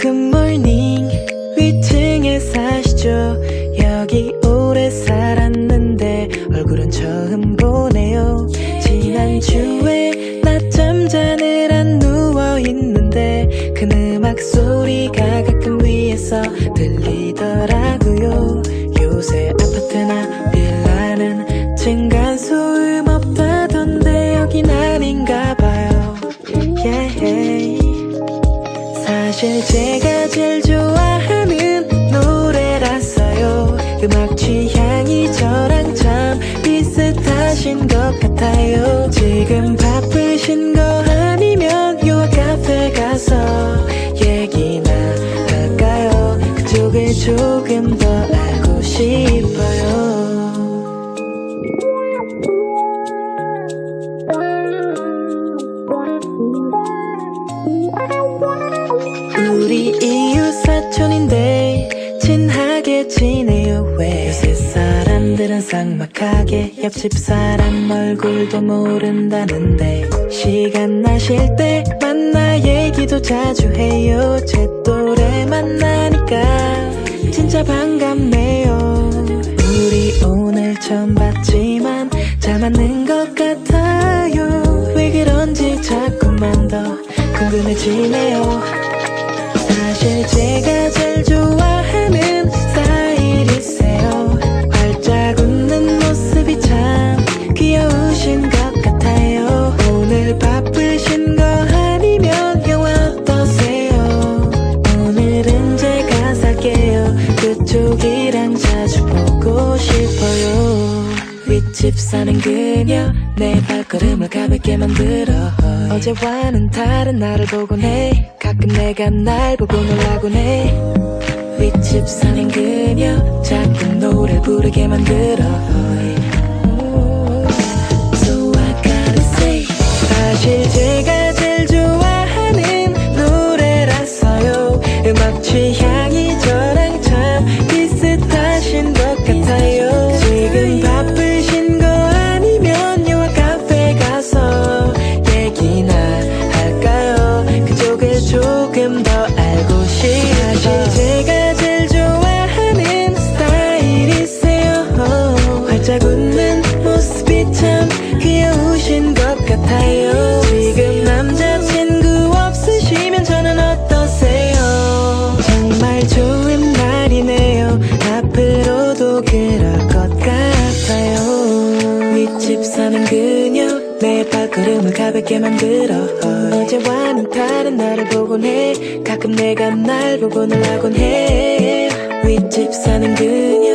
굿모닝 위층에 사시죠. 여기 오래 살았는데 얼굴은 처음 보네요. 지난주에 낮잠 자느라 누워있는데 큰 음악 소리가 가끔 위에서 들리더라고요. 요새 사실 제가 제일 좋아하는 노래라서요. 음악 취향이 저랑 참 비슷하신 것 같아요. 지금 바쁘신 거 아니면 요 카페 가서 얘기나 할까요? 그쪽을 조금 더 알고 싶어요 우리 이웃 사촌인데 친하게 지내요. 왜? 요새 사람들은 삭막하게 옆집 사람 얼굴도 모른다는데 시간 나실 때 만나 얘기도 자주 해요. 제 또래 만나니까 진짜 반갑네요. 우리 오늘 처음 봤지만 잘 맞는 것 같아요. 왜 그런지 자꾸만 더 궁금해지네요 제가 제일 좋아하는 스타일이세요. 활짝 웃는 모습이 참 귀여우신 것 같아요. 오늘 바쁘신 거 아니면 영화 어떠세요? 오늘은 제가 살게요. 그쪽이랑 자주 집 사는 그녀. 내 발걸음을 가볍게 만들어. 어제와는 다른 나를 보곤 해. 가끔 내가 날 보고 놀라곤 해. 윗집 사는 그녀. 자꾸 노래 부르게 만들어. So I gotta say 사실 제가 제일 좋아하는 노래라서요. 음악 취향이 저랑 참 비슷하신 것 같아요 귀여우신 것 같아요. 지금 남자친구 없으시면 저는 어떠세요? 정말 좋은 날이네요. 앞으로도 그럴 것 같아요. 윗집 사는 그녀 내 발걸음을 가볍게 만들어. 어제와는 다른 나를 보곤 해. 가끔 내가 날 보고 놀라곤 해. 윗집 사는 그녀